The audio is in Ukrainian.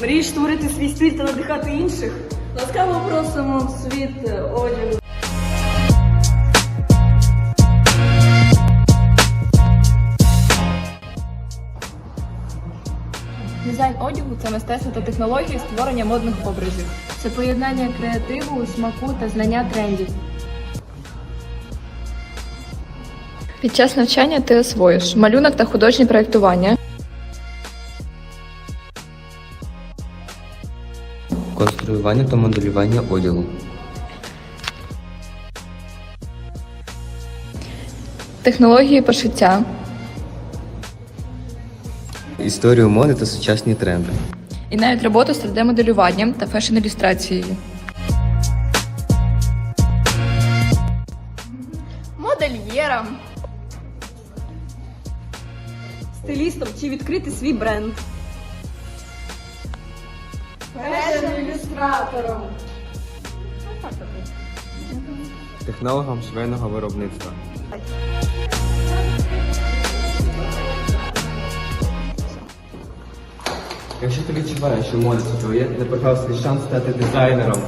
Мрієш створити свій стиль та надихати інших? Ласкаво просимо в світ е, одягу. Дизайн одягу це мистецтво та технології створення модних образів. Це поєднання креативу, смаку та знання трендів. Під час навчання ти освоїш малюнок та художнє проєктування, Конструювання та моделювання одягу. технології пошиття, Історію моди та сучасні тренди. і навіть роботу з 3D-моделюванням та фешн-ілюстрацією. Модельєрам. Стилістом чи відкрити свій бренд? Технологам швейного виробництва. Якщо ти відчуваєш, що мода це твоє, не пожалуйста, шанс стати дизайнером